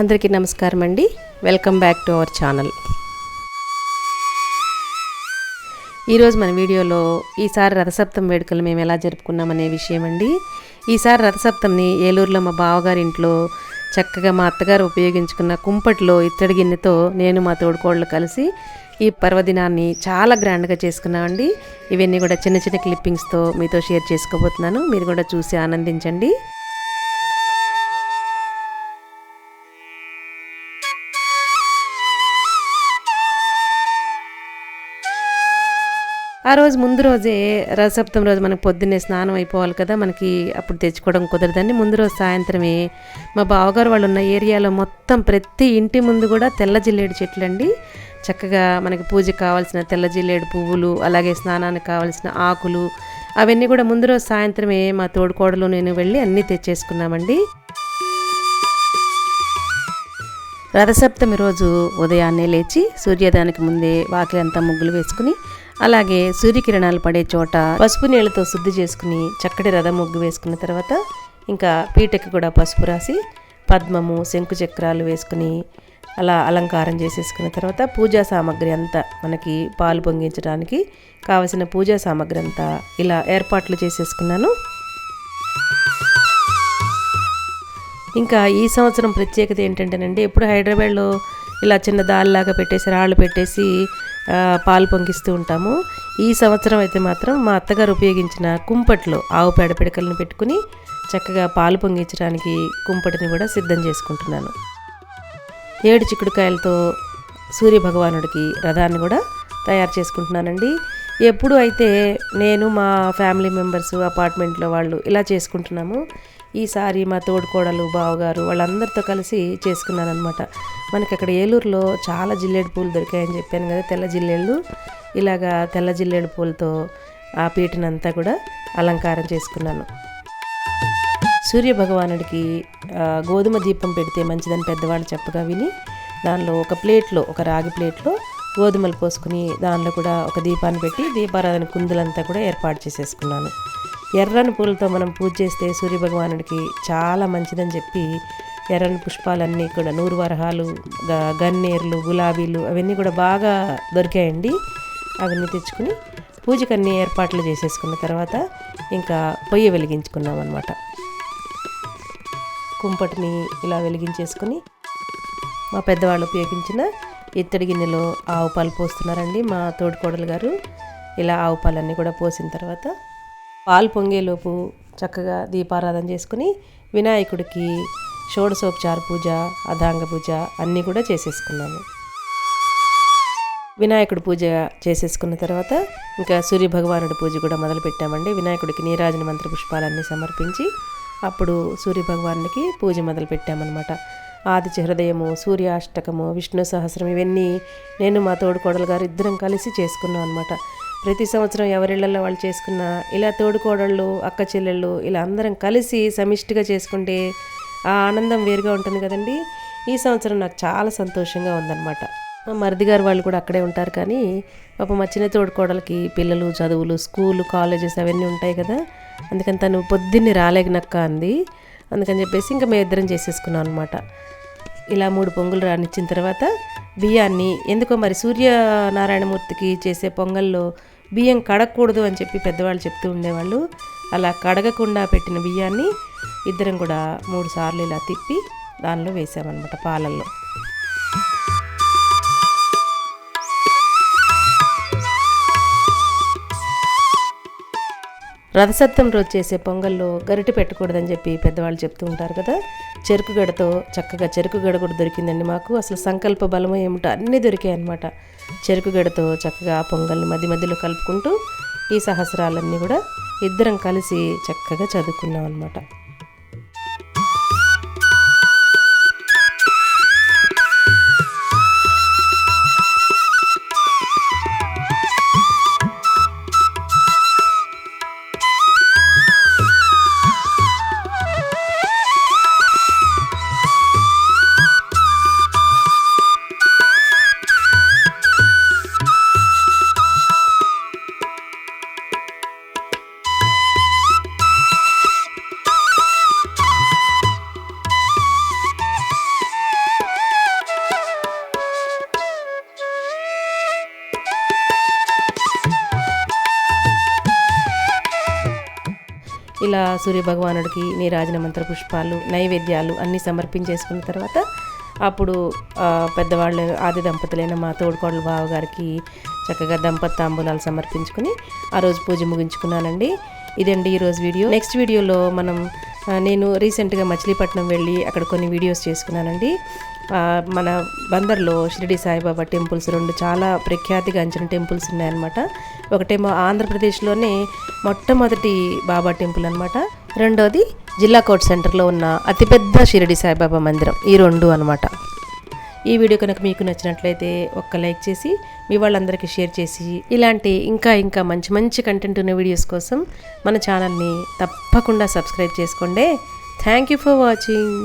అందరికీ నమస్కారం అండి. Welcome back to our channel ఈరోజు మన వీడియోలో ఈసారి రథసప్తం వేడుకలు మేము ఎలా జరుపుకున్నామనే విషయం అండి. ఈసారి రథసప్తంని ఏలూరులో మా బావగారి ఇంట్లో చక్కగా మా అత్తగారు ఉపయోగించుకున్న కుంపటిలో ఇత్తడి గిన్నెతో నేను మా తోడుకోళ్ళు కలిసి ఈ పర్వదినాన్ని చాలా గ్రాండ్గా చేసుకున్నామండి. ఇవన్నీ కూడా చిన్న చిన్న క్లిప్పింగ్స్తో మీతో షేర్ చేసుకోబోతున్నాను. మీరు కూడా చూసి ఆనందించండి. ఆ రోజు ముందు రోజే రథసప్తం రోజు మనకు పొద్దున్నే స్నానం అయిపోవాలి కదా మనకి అప్పుడు తెచ్చుకోవడం కుదరదండి. ముందు రోజు సాయంత్రమే మా బావగారు వాళ్ళు ఉన్న ఏరియాలో మొత్తం ప్రతి ఇంటి ముందు కూడా తెల్ల జిల్లేడు చెట్లు అండి. చక్కగా మనకి పూజకు కావాల్సిన తెల్ల జిల్లేడు పువ్వులు అలాగే స్నానానికి కావాల్సిన ఆకులు అవన్నీ కూడా ముందు రోజు సాయంత్రమే మా తోడుకోడలు నేను వెళ్ళి అన్నీ తెచ్చేసుకున్నామండి. రథసప్తమి రోజు ఉదయాన్నే లేచి సూర్యోదయానికి ముందే వాకిలంతా ముగ్గులు వేసుకుని అలాగే సూర్యకిరణాలు పడే చోట పసుపు నీళ్ళతో శుద్ధి చేసుకుని చక్కటి రథం ముగ్గు వేసుకున్న తర్వాత ఇంకా పీటకి కూడా పసుపు రాసి పద్మము శంకు చక్రాలు వేసుకుని అలా అలంకారం చేసేసుకున్న తర్వాత పూజా సామాగ్రి అంతా మనకి పాలు పొంగించడానికి కావలసిన పూజా సామాగ్రి అంతా ఇలా ఏర్పాట్లు చేసేసుకున్నాను. ఇంకా ఈ సంవత్సరం ప్రత్యేకత ఏంటంటేనండి ఎప్పుడు హైదరాబాద్లో ఇలా చిన్న దారిలాగా పెట్టేసి రాళ్ళు పెట్టేసి పాలు పొంగిస్తూ ఉంటాము. ఈ సంవత్సరం అయితే మాత్రం మా అత్తగారు ఉపయోగించిన కుంపట్లో ఆవు పేడ పిడకలను పెట్టుకుని చక్కగా పాలు పొంగించడానికి కుంపటిని కూడా సిద్ధం చేసుకుంటున్నాను. ఏడు చిక్కుడుకాయలతో సూర్య భగవానుడికి రథాన్ని కూడా తయారు చేసుకుంటున్నానండి. ఎప్పుడు అయితే నేను మా ఫ్యామిలీ మెంబర్స్ అపార్ట్మెంట్లో వాళ్ళు ఇలా చేసుకుంటున్నాము ఈసారి మా తోడుకోడలు బావగారు వాళ్ళందరితో కలిసి చేసుకున్నాను అనమాట మనకి అక్కడ ఏలూరులో చాలా జిల్లేడు పూలు దొరికాయని చెప్పాను కదా తెల్ల జిల్లేళ్ళు. ఇలాగా తెల్ల జిల్లేడు పూలతో ఆ పీటనంతా కూడా అలంకారం చేసుకున్నాను. సూర్య భగవానుడికి గోధుమ దీపం పెడితే మంచిదని పెద్దవాళ్ళు చెప్పగా విని దానిలో ఒక ప్లేట్లో ఒక రాగి ప్లేట్లో గోధుమలు పోసుకుని దానిలో కూడా ఒక దీపాన్ని పెట్టి దీపారాధన కుందులంతా కూడా ఏర్పాటు చేసేసుకున్నాను. ఎర్రని పూలతో మనం పూజ చేస్తే సూర్య భగవానుడికి చాలా మంచిదని చెప్పి ఎర్రని పుష్పాలన్నీ కూడా నూరు వరహాలు గన్నేర్లు గులాబీలు అవన్నీ కూడా బాగా దొరికాయండి. అవన్నీ తెచ్చుకుని పూజకన్నీ ఏర్పాట్లు చేసేసుకున్న తర్వాత ఇంకా పొయ్యి వెలిగించుకున్నాం అనమాట కుంపటిని ఇలా వెలిగించేసుకుని మా పెద్దవాళ్ళు ఉపయోగించిన ఇత్తడి గిన్నెలో ఆవు పాలు పోస్తున్నారండి మా తోడుకోడలు గారు. ఇలా ఆవు పాలన్నీ కూడా పోసిన తర్వాత పాలు పొంగేలోపు చక్కగా దీపారాధన చేసుకుని వినాయకుడికి షోడశోపచార పూజ అధాంగ పూజ అన్నీ కూడా చేసేసుకున్నాము. వినాయకుడి పూజ చేసేసుకున్న తర్వాత ఇంకా సూర్య భగవానుడి పూజ కూడా మొదలు పెట్టామండి. వినాయకుడికి నీరాజన మంత్ర పుష్పాలన్నీ సమర్పించి అప్పుడు సూర్య భగవానుడికి పూజ మొదలుపెట్టామన్నమాట ఆదిత్య హృదయము సూర్యాష్టకము విష్ణు సహస్రం ఇవన్నీ నేను మా తోడుకోడలు గారు ఇద్దరం కలిసి చేసుకున్నాం అనమాట ప్రతి సంవత్సరం ఎవరిళ్ళలో వాళ్ళు చేసుకున్న ఇలా తోడుకోడళ్ళు అక్క చెల్లెళ్ళు ఇలా అందరం కలిసి సమిష్టిగా చేసుకుంటే ఆ ఆనందం వేరుగా ఉంటుంది కదండి. ఈ సంవత్సరం నాకు చాలా సంతోషంగా ఉందన్నమాట. మా మరిది గారు వాళ్ళు కూడా అక్కడే ఉంటారు కానీ పాప మా చిన్న తోడుకోడలకి పిల్లలు చదువులు స్కూలు కాలేజెస్ అవన్నీ ఉంటాయి కదా. అందుకని తను పొద్దున్నే రాలేగనక్క అంది. అందుకని చెప్పేసి ఇంకా మేము ఇద్దరం చేసేసుకున్నాం అనమాట ఇలా మూడు పొంగులు రానిచ్చిన తర్వాత బియ్యాన్ని ఎందుకో మరి సూర్యనారాయణమూర్తికి చేసే పొంగల్లో బియ్యం కడగకూడదు అని చెప్పి పెద్దవాళ్ళు చెప్తూ ఉండేవాళ్ళు. అలా కడగకుండా పెట్టిన బియ్యాన్ని ఇద్దరం కూడా మూడు సార్లు ఇలా తిప్పి దానిలో వేసామన్నమాట పాలల్లో. రథసప్తం రోజు చేసే పొంగల్లో గరిటె పెట్టకూడదని చెప్పి పెద్దవాళ్ళు చెప్తూ ఉంటారు కదా. చెరుకు గడతో చక్కగా చెరుకు గడ కూడా దొరికిందండి మాకు. అసలు సంకల్ప బలమో ఏమిటో అన్నీ దొరికాయి అనమాట చెరుకు గడతో చక్కగా ఆ పొంగల్ని మధ్య మధ్యలో కలుపుకుంటూ ఈ సహస్రాలన్నీ కూడా ఇద్దరం కలిసి చక్కగా చదువుకున్నాం అనమాట ఇలా సూర్య భగవానుడికి నీరాజన మంత్ర పుష్పాలు నైవేద్యాలు అన్నీ సమర్పించేసుకున్న తర్వాత అప్పుడు పెద్దవాళ్ళు ఆది దంపతులైన మా తోడుకోడలు బావగారికి చక్కగా దంపతి తాంబూలాలు సమర్పించుకుని ఆ రోజు పూజ ముగించుకున్నానండి. ఇదండి ఈరోజు వీడియో. నెక్స్ట్ వీడియోలో మనం నేను రీసెంట్గా మచిలీపట్నం వెళ్ళి అక్కడ కొన్ని వీడియోస్ చేసుకున్నానండి. మన బందర్లో షిరిడి సాయిబాబా టెంపుల్స్ రెండు చాలా ప్రఖ్యాతిగాంచిన టెంపుల్స్ ఉన్నాయన్నమాట. ఒకటేమో ఆంధ్రప్రదేశ్లోనే మొట్టమొదటి బాబా టెంపుల్ అనమాట రెండోది జిల్లా కోర్ట్ సెంటర్లో ఉన్న అతిపెద్ద షిరిడి సాయిబాబా మందిరం. ఈ రెండు అనమాట ఈ వీడియో కనుక మీకు నచ్చినట్లయితే ఒక్క లైక్ చేసి మీ వాళ్ళందరికీ షేర్ చేసి ఇలాంటి ఇంకా ఇంకా మంచి మంచి కంటెంట్ ఉన్న వీడియోస్ కోసం మన ఛానల్ని తప్పకుండా సబ్స్క్రైబ్ చేసుకోండి. Thank you for watching